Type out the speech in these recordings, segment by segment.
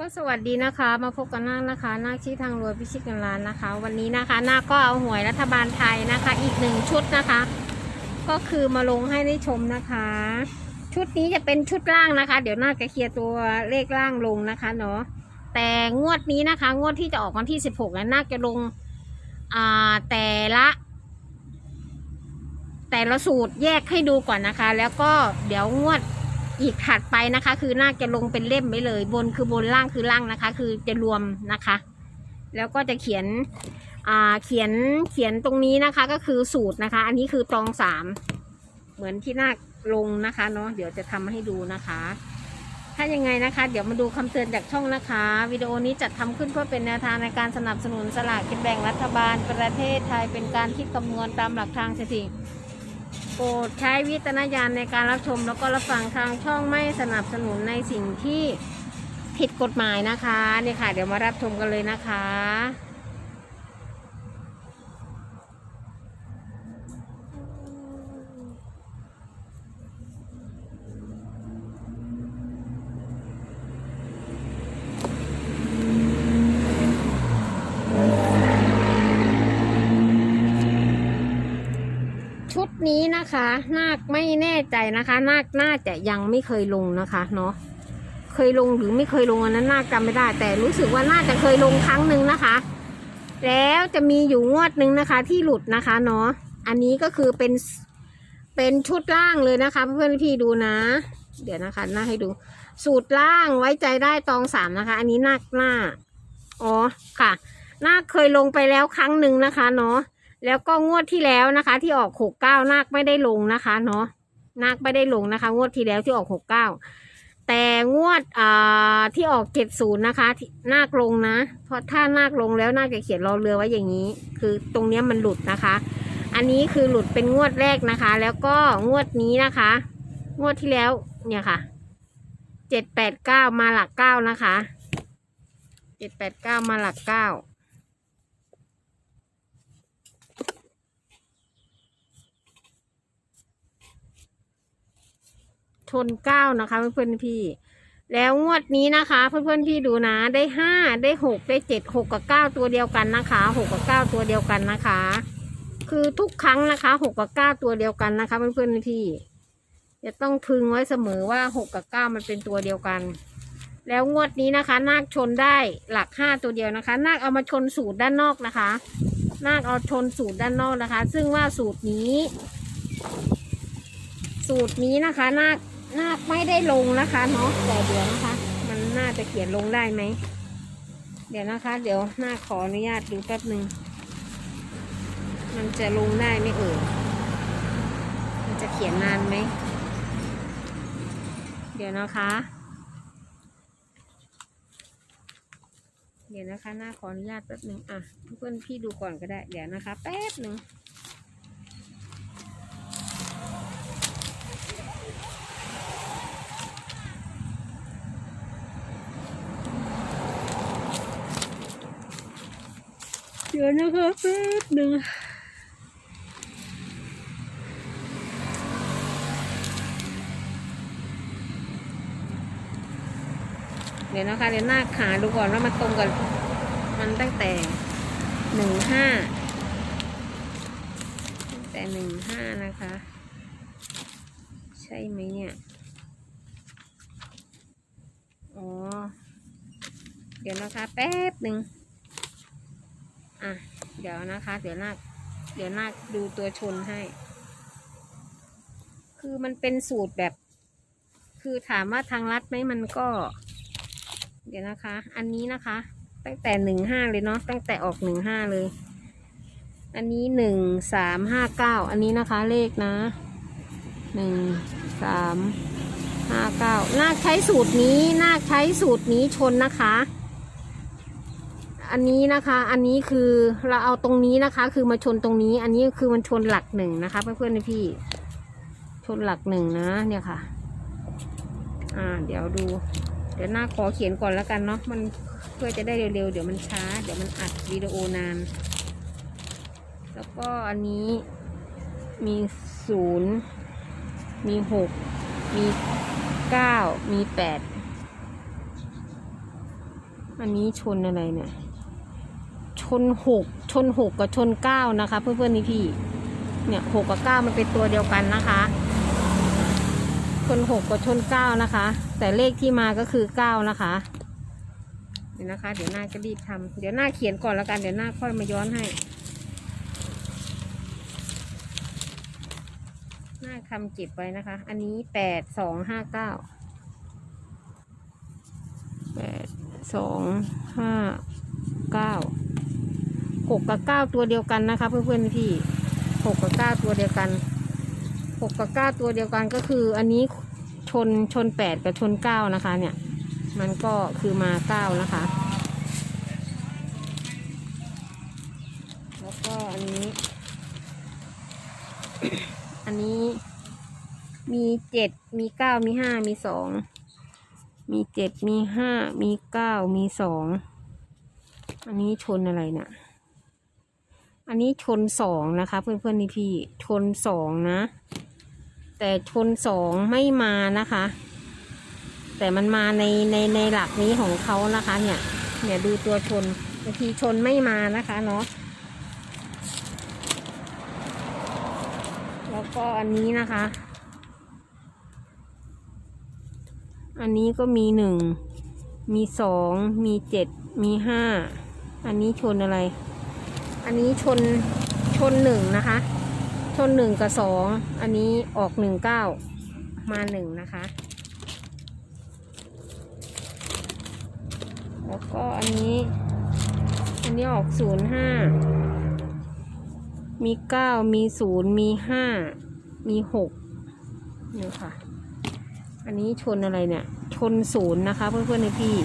ก็สวัสดีนะคะ มาพบกันนาคนะคะนาคที่ทางรวยพิชิตเงินล้านนะคะ วันนี้นะคะนาคก็เอาหวยรัฐบาลไทยนะคะ อีกหนึ่งชุดนะคะ ก็คือมาลงให้ได้ชมนะคะ ชุดนี้จะเป็นชุดล่างนะคะ เดี๋ยวนาคจะเคลียร์ตัวเลขล่างลงนะคะเนาะแต่งวดนี้นะคะ งวดที่จะออกวันที่สิบหกนั้นนาคจะลงอ่าแต่ละ แต่ละสูตรแยกให้ดูก่อนนะคะ แล้วก็เดี๋ยวงวด อีกถัดไปนะคะ คือหน่าจะลงเป็นเล่มไปเลย บนคือบนล่างคือล่างนะคะ คือจะรวมนะคะ แล้วก็จะเขียนอ่าเขียนเขียนตรงนี้นะคะ ก็คือสูตรนะคะ อันนี้คือตองสามเหมือนที่หน้าลงนะคะเนาะเดี๋ยวจะทำให้ดูนะคะ ถ้ายังไงนะคะ เดี๋ยวมาดูคำเตือนจากช่องนะคะ วิดีโอนี้จัดทำขึ้นเพื่อเป็นแนวทางในการสนับสนุนสลากกินแบ่งรัฐบาล ประเทศไทยเป็นการคิดคำนวณตามหลักทางสถิติ โปรดใช้วิจารณญาณในการรับชม แล้วก็รับฟังทางช่องไม่สนับสนุนในสิ่งที่ผิดกฎหมายนะคะนี่ค่ะ เดี๋ยวมารับชมกันเลยนะคะ ชุด นะคะนาคไม่แน่ใจนะคะนาคน่าจะยังไม่เคยลงนะคะเนาะเคยลงหรือไม่เคยลงอันนั้นนาคจำไม่ได้ แต่รู้สึกว่าน่าจะเคยลงครั้งหนึ่งนะคะ แล้วจะมีอยู่งวดหนึ่งนะคะ ที่หลุดนะคะเนาะอันนี้ก็คือเป็นเป็นชุดล่างเลยนะคะ เพื่อนพี่ดูนะ เดี๋ยวนะคะหน้าให้ดู สูตรล่างไว้ใจได้ตองสามนะคะ อันนี้นาคหน้าอ๋อค่ะนาคเคยลงไปแล้วครั้งหนึ่งนะคะเนาะ แล้วก็งวดที่แล้วนะคะ ที่ออกหกเก้านาคไม่ได้ลงนะคะ เนาะนาคไม่ได้ลงนะคะ งวดที่แล้วที่ออกหกเก้าแต่งวดอ่าที่ออกเจ็ดศูนย์นะคะนาคลงนะ เพราะถ้านาคลงแล้วนาคจะเขียนรอเรือไว้อย่างนี้ คือตรงเนี้ยมันหลุดนะคะ อันนี้คือหลุดเป็นงวดแรกนะคะ แล้วก็งวดนี้นะคะ งวดที่แล้วเนี่ยค่ะเจ็ดแปดเก้ามาหลักเก้านะคะเจ็ดแปดเก้ามาหลักเก้า ชนเก้านะคะเพื่อนๆพี่ แล้วงวดนี้นะคะ เพื่อนๆพี่ดูนะ ได้ห้าได้หกได้เจ็ดหกกับเก้าตัวเดียวกันนะคะหกกับเก้าตัวเดียวกันนะคะ คือทุกครั้งนะคะหกกับเก้าตัวเดียวกันนะคะเพื่อนๆพี่จะต้องพึงไว้เสมอว่าหกกับเก้ามันเป็นตัวเดียวกัน แล้วงวดนี้นะคะ นาคชนได้หลักห้าตัวเดียวนะคะ นาคเอามาชนสูตรด้านนอกนะคะ นาคเอาชนสูตรด้านนอกนะคะ ซึ่งว่าสูตรนี้ สูตรนี้นะคะ นาค นาไม่ได้ลงนะคะเนาะแต่เดี๋ยวนะคะ มันน่าจะเขียนลงได้ไหม เดี๋ยวนะคะ เดี๋ยวนาขออนุญาตดูแป๊บหนึ่งมันจะลงได้ไหมเอ่ยมันจะเขียนนานไหม เดี๋ยวนะคะ เดี๋ยวนะคะ หน้าขออนุญาตแป๊บหนึ่งอะเพื่อนพี่ดูก่อนก็ได้ เดี๋ยวนะคะ แป๊บหนึ่ง เดี๋ยวนะคะแป๊บหนึ่งเดี๋ยวนะคะเดี๋ยวหน้าขาดูก่อนว่ามันตรงกับมันตั้งแต่หนึ่งห้าตั้งแต่หนึ่งห้านะคะ ใช่ไหมเนี่ยอ๋อเดี๋ยวนะคะแป๊บหนึ่งอะ เดี๋ยวนะคะ เดี๋ยวนาเดี๋ยวนาดูตัวชนให้ คือมันเป็นสูตรแบบ คือถามว่าทางรัฐไหมมันก็ เดี๋ยวนะคะ อันนี้นะคะ ตั้งแต่หนึ่งห้าเลยเนาะตั้งแต่ออกหนึ่งห้าเลย อันนี้หนึ่งสามห้าเก้าอันนี้นะคะเลขนะหนึ่งสามห้าเก้านาคใช้สูตรนี้นาคใช้สูตรนี้ชนนะคะ อันนี้นะคะ อันนี้คือเราเอาตรงนี้นะคะ คือมาชนตรงนี้ อันนี้คือมันชนหลักหนึ่งนะคะเพื่อนๆพี่ ชนหลักหนึ่งนะ เนี่ยค่ะ อ่า เดี๋ยวดู เดี๋ยวหน้าขอเขียนก่อนแล้วกันเนาะ มันเพื่อจะได้เร็วๆ เดี๋ยวมันช้า เดี๋ยวมันอัดวิดีโอนาน แล้วก็อันนี้มีศูนย์ มีหก มีเก้า มีแปด อันนี้ชนอะไรเนี่ย นหกชนหกกับชนเก้านะคะ เพื่อนๆนี่พี่ เนี่ยหกกับเก้ามันเป็นตัวเดียวกันนะคะชนหกกับชนเก้านะคะ แต่เลขที่มาก็คือเก้านะคะเดี๋ยวนะคะ เดี๋ยวหน้าจะรีบทำเดี๋ยวหน้าเขียนก่อนแล้วกันเดี๋ยวหน้าค่อยมาย้อนให้ หน้าคำเก็บไว้นะคะ อันนี้แปดสองห้าเก้าแปดสองห้าเก้า หกกับเก้าตัวเดียวกันนะคะ เพื่อนๆพี่หกกับเก้าตัวเดียวกันหกกับเก้าตัวเดียวกันก็คือ อันนี้ชนชนแปดกับชนเก้านะคะ เนี่ย มันก็คือมาเก้านะคะ แล้วก็อันนี้ อันนี้มีเจ็ดมีเก้ามีห้ามีสองมีเจ็ดมีห้ามีเก้ามีสองอันนี้ชนอะไรเนี่ย อันนี้ชนสองนะคะ เพื่อนๆนี่พี่ชนสองนะ แต่ชนสองไม่มานะคะ แต่มันมาในในในหลักนี้ของเขานะคะ เนี่ยเนี่ยดูตัวชนบางทีชนไม่มานะคะเนาะแล้วก็อันนี้นะคะ อันนี้ก็มีหนึ่ง มีสอง มีเจ็ด มีห้า อันนี้ชนอะไร อันนี้ชนชนหนึ่งนะคะ ชนหนึ่งกับสอง อันนี้ออกหนึ่งเก้ามาหนึ่งนะคะ แล้วก็อันนี้ อันนี้ออกศูนย์ห้า มีเก้ามีศูนย์มีห้า มีหกนี่ค่ะ อันนี้ชนอะไรเนี่ย ชนศูนย์นะคะ เพื่อนๆในพี่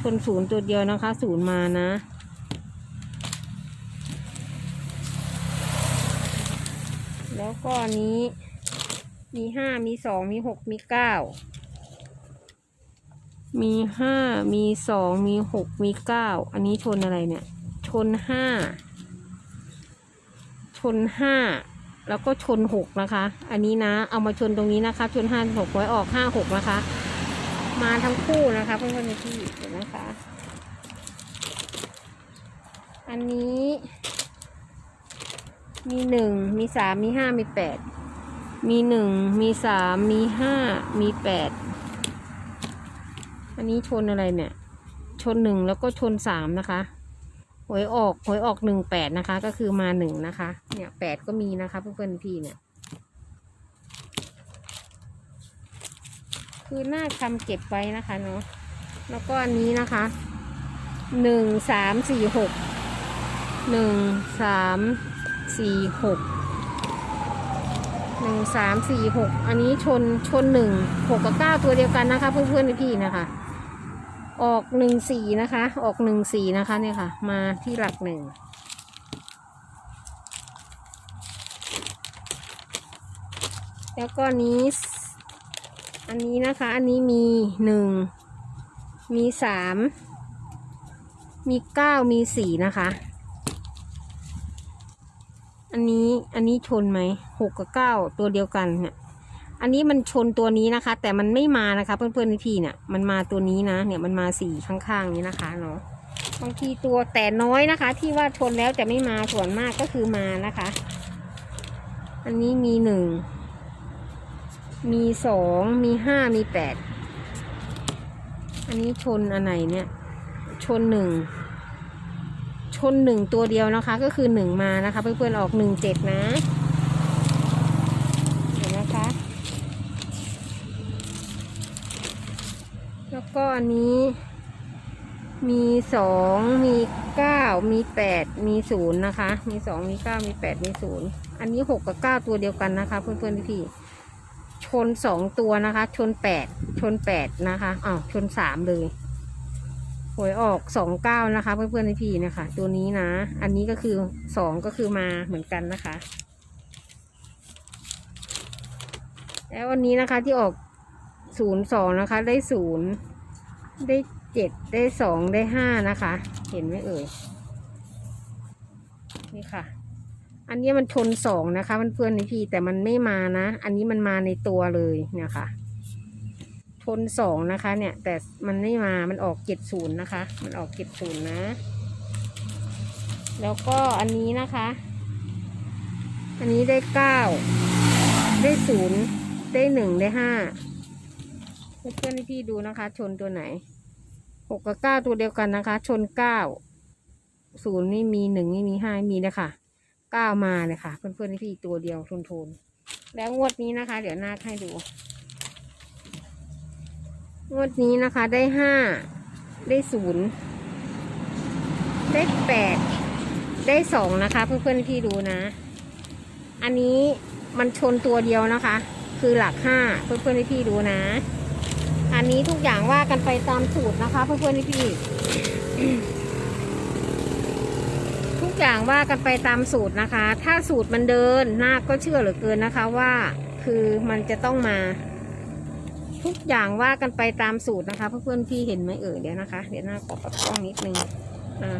ชนศูนย์ตัวเดียวนะคะ ศูนย์มานะ แล้วก็นนี้ มีห้ามีสองมีหกมีเก้ามีห้ามีสองมีหกมีเก้าอันนี้ชนอะไรเนี่ย ชนห้าชนห้าแล้วก็ชนหกนะคะ อันนี้นะ เอามาชนตรงนี้นะคะ ชนห้าหกไว้ออกห้าหกนะคะ มาทั้งคู่นะคะเพื่อนๆในที่เห็นนะคะ อันนี้ มีหนึ่งมีสามมีห้ามีแปดมีหนึ่งมีสามมีห้ามีแปดอันนี้ชนอะไรเนี่ย ชนหนึ่งแล้วก็ชนสามนะคะหวยออกหวยออกหนึ่งแปดนะคะ ก็คือมาหนึ่งนะคะ เนี่ยแปดก็มีนะคะเพื่อนๆพี่เนี่ย คือหน้าทำเก็บไว้นะคะเนาะแล้วก็อันนี้นะคะหนึ่งสามสี่หกหนึ่งสาม สี่หกหนึ่งสามสี่หกอันนี้ชนชนหนึ่งหกกับเก้าตัวเดียวกันนะคะ เพื่อนๆพี่นะคะ ออกหนึ่งสี่นะคะ ออกหนึ่งสี่นะคะเนี่ยค่ะ มาที่หลักหนึ่งแล้วก็นี้อันนี้นะคะ อันนี้มีหนึ่ง มีสาม มีเก้า มีสี่นะคะ อันนี้อันนี้ชนไหมหกกับเก้าตัวเดียวกันเนี่ยอันนี้มันชนตัวนี้นะคะ แต่มันไม่มานะคะ เพื่อนๆพี่เนี่ยมันมาตัวนี้นะ เนี่ยมันมาสี่ข้างๆนี้นะคะเนาะบางทีตัวแต่น้อยนะคะ ที่ว่าชนแล้วจะไม่มาส่วนมากก็คือมานะคะ อันนี้มีหนึ่งมีสองมีห้ามีแปดอันนี้ชนอันไหนเนี่ย ชนหนึ่ง ชนหนึ่งตัวเดียวนะคะ ก็คือหนึ่งมานะคะ เพื่อนๆออกหนึ่งเจ็ดนะเห็นนะคะ แล้วก็อันนี้ มีสองมีเก้ามีแปดมีศูนย์นะคะ มีสองมีเก้ามีแปดมีศูนย์อันนี้หกกับเก้าตัวเดียวกันนะคะ เพื่อนๆพี่ๆชนสองตัวนะคะ ชนแปดชนแปดนะคะอ้าวชนสามเลย หวยออกสองเก้านะคะ เพื่อนๆพี่ๆนะคะ ตัวนี้นะ อันนี้ก็คือสองก็คือมาเหมือนกันนะคะ แล้ววันนี้นะคะที่ออกศูนย์สองนะคะ ได้ศูนย์ได้เจ็ดได้สองได้ห้านะคะ เห็นไหมเอ่ยนี่ค่ะ อันนี้มันชนสองนะคะมันเพื่อนในพี่แต่มันไม่มานะ อันนี้มันมาในตัวเลยเนี่ยค่ะ ชนสองนะคะ เนี่ย แต่มันไม่มามันออกเจ็ดศูนย์นะคะ มันออกเจ็ดศูนย์นะ แล้วก็อันนี้นะคะ อันนี้ได้เก้าได้ศูนย์ได้หนึ่งได้ห้าเพื่อนๆพี่ดูนะคะ ชนตัวไหนหกกับเก้าตัวเดียวกันนะคะ ชนเก้าศูนย์ไม่มีหนึ่งไม่มีห้าม่มีนะคะเก้ามาเลยค่ะ เพื่อนๆพี่ตัวเดียวทนทนๆแล้วงวดนี้นะคะ เดี๋ยวนาคให้ดู งวดนี้นะคะได้ห้าได้ศูนย์ได้แปดได้สองนะคะ เพื่อนๆพี่ดูนะ อันนี้มันชนตัวเดียวนะคะ คือหลักห้าเพื่อนๆพี่ดูนะ อันนี้ทุกอย่างว่ากันไปตามสูตรนะคะ เพื่อนๆพี่ทุกอย่างว่ากันไปตามสูตรนะคะ ถ้าสูตรมันเดินนาคก็เชื่อเหลือเกินนะคะว่าคือมันจะต้องมา ทุกอย่างว่ากันไปตามสูตรนะคะ เพื่อนๆพี่เห็นไหมเอ่ยเดี๋ยวนะคะ เดี๋ยวหน้าขอปรับกล้องนิดนึงอ่า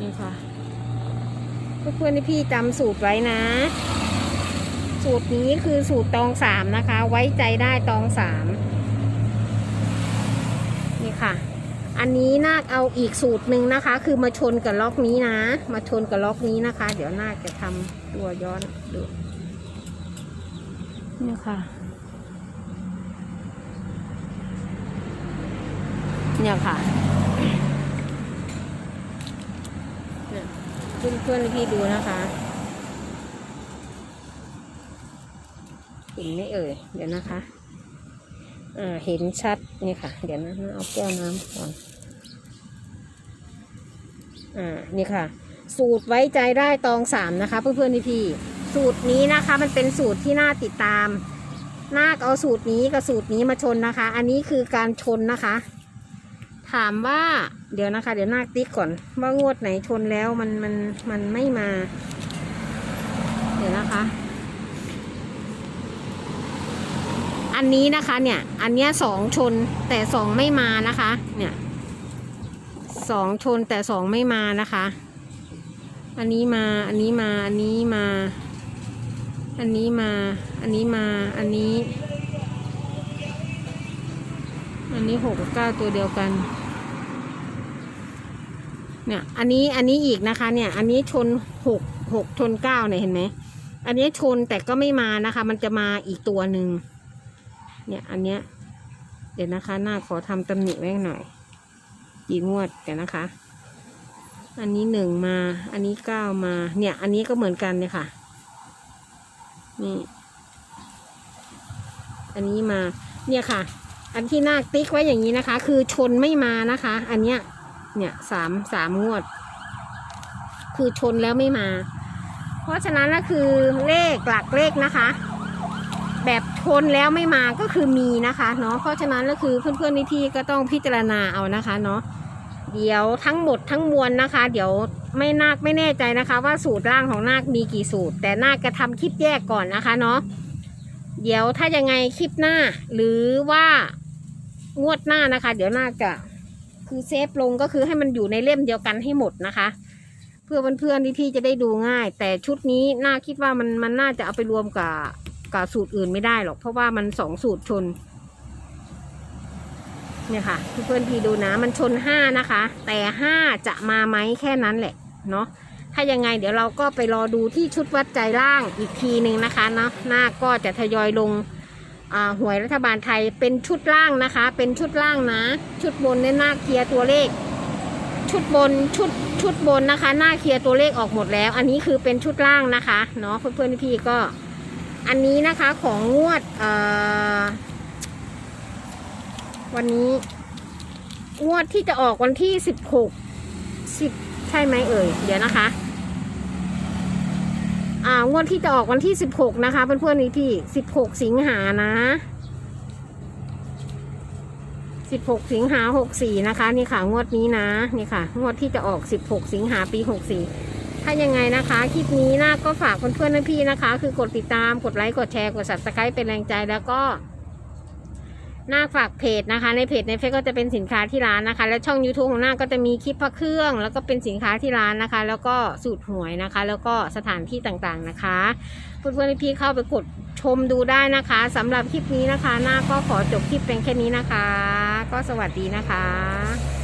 นี่ค่ะเพื่อนๆพี่จำสูตรไว้นะ สูตรนี้คือสูตรตองสามนะคะ ไว้ใจได้ตองสามนี่ค่ะ อันนี้นาคเอาอีกสูตรหนึ่งนะคะ คือมาชนกับล็อกนี้นะ มาชนกับล็อกนี้นะคะ เดี๋ยวนาคจะทำตัวย้อนดูนี่ค่ะ เนี่ยค่ะเนี่ยเพื่อนพี่ดูนะคะเห็นไหมเอ่ย เดี๋ยวนะคะ อ่า เห็นชัดนี่ค่ะ เดี๋ยวนะเอาแก้วน้ำก่อน อ่า นี่ค่ะ สูตรไว้ใจได้ตองสามนะคะ เพื่อนๆพี่ๆสูตรนี้นะคะ มันเป็นสูตรที่น่าติดตามนาคเอาสูตรนี้กับสูตรนี้มาชนนะคะ อันนี้คือการชนนะคะ ถามว่าเดี๋ยวนะคะ เดี๋ยวนาคติ๊กก่อน ว่างวดไหนชนแล้วมันมันมันไม่มา เดี๋ยวนะคะ อันนี้นะคะ เนี่ย อันเนี้ยสองชนแต่สองไม่มานะคะ เนี่ยสองชนแต่สองไม่มานะคะ อันนี้มาอันนี้มาอันนี้มา อันนี้มา อันนี้มา อันนี้ อันนี้หกกับเก้าตัวเดียวกัน เนี่ย อันนี้อันนี้อีกนะคะ เนี่ย อันนี้ชนหกหกชนเก้าเนี่ยเห็นไหมอันนี้ชนแต่ก็ไม่มานะคะ มันจะมาอีกตัวหนึ่งเนี่ย อันเนี้ย เดี๋ยวนะคะ หน้าขอทำตำหนิไว้หน่อยกี่งวดเดี๋ยวนะคะ อันนี้หนึ่งมา อันนี้เก้ามา เนี่ย อันนี้ก็เหมือนกันเนี่ยค่ะ นี่ อันนี้มา เนี่ยค่ะ อันที่หน้าติ๊กไว้อย่างนี้นะคะ คือชนไม่มานะคะ อันเนี้ย เนี่ยสามสามงวด คือชนแล้วไม่มา เพราะฉะนั้นก็คือเลขหลักเลขนะคะ แบบชนแล้วไม่มาก็คือมีนะคะเนาะเพราะฉะนั้นก็คือเพื่อนๆพี่ก็ต้องพิจารณาเอานะคะเนาะเดี๋ยวทั้งหมดทั้งมวลนะคะ เดี๋ยวไม่นาคไม่แน่ใจนะคะ ว่าสูตรล่างของนาคมีกี่สูตร แต่นาคจะทำคลิปแยกก่อนนะคะเนาะเดี๋ยวถ้ายังไงคลิปหน้า หรือว่างวดหน้านะคะ เดี๋ยวนาคจะ คือเซฟลงก็คือให้มันอยู่ในเล่มเดียวกันให้หมดนะคะ เพื่อเพื่อนๆพี่ๆจะได้ดูง่าย แต่ชุดนี้น่าคิดว่ามันมันน่าจะเอาไปรวมกับกับสูตรอื่นไม่ได้หรอก เพราะว่ามันสองสูตรชน เนี่ยค่ะเพื่อนๆพี่ดูนะ มันชนห้านะคะ แต่ห้าจะมาไหมแค่นั้นแหละเนาะถ้ายังไงเดี๋ยวเราก็ไปรอดูที่ชุดวัดใจล่างอีกทีหนึ่งนะคะเนาะหน้าก็จะทยอยลง หวยรัฐบาลไทยเป็นชุดล่างนะคะ เป็นชุดล่างนะ ชุดบนเนี่ยหน้าเคลียร์ตัวเลข ชุดบนชุดชุดบนนะคะ หน้าเคลียร์ตัวเลขออกหมดแล้ว อันนี้คือเป็นชุดล่างนะคะเนาะเพื่อนๆพี่ก็ อันนี้นะคะของงวดวันนี้ งวดที่จะออกวันที่สิบหกสิบใช่ไหมเอ่ยเดี๋ยวนะคะ อ่างวดที่จะออกวันที่สิบหกนะคะเพื่อนๆนี่พี่สิบหกสิงหานะสิบหกสิงหาหกสี่นะคะนี่ค่ะงวดนี้นะนี่ค่ะ งวดที่จะออกสิบหกสิงหาปีหกสี่ถ้ายังไงนะคะคลิปนี้นะก็ฝากเพื่อนๆนะพี่นะคะ คือกดติดตามกดไลค์กดแชร์กด subscribe เป็นแรงใจแล้วก็ หน้าฝากเพจนะคะ ในเพจในเฟซก็จะเป็นสินค้าที่ร้านนะคะ และช่อง YouTube ของหน้าก็จะมีคลิปพระเครื่อง แล้วก็เป็นสินค้าที่ร้านนะคะ แล้วก็สูตรหวยนะคะ แล้วก็สถานที่ต่างๆนะคะเพื่อนๆพี่เข้าไปกดชมดูได้นะคะสำหรับคลิปนี้นะคะ หน้าก็ขอจบคลิปเป็นแค่นี้นะคะ ก็สวัสดีนะคะ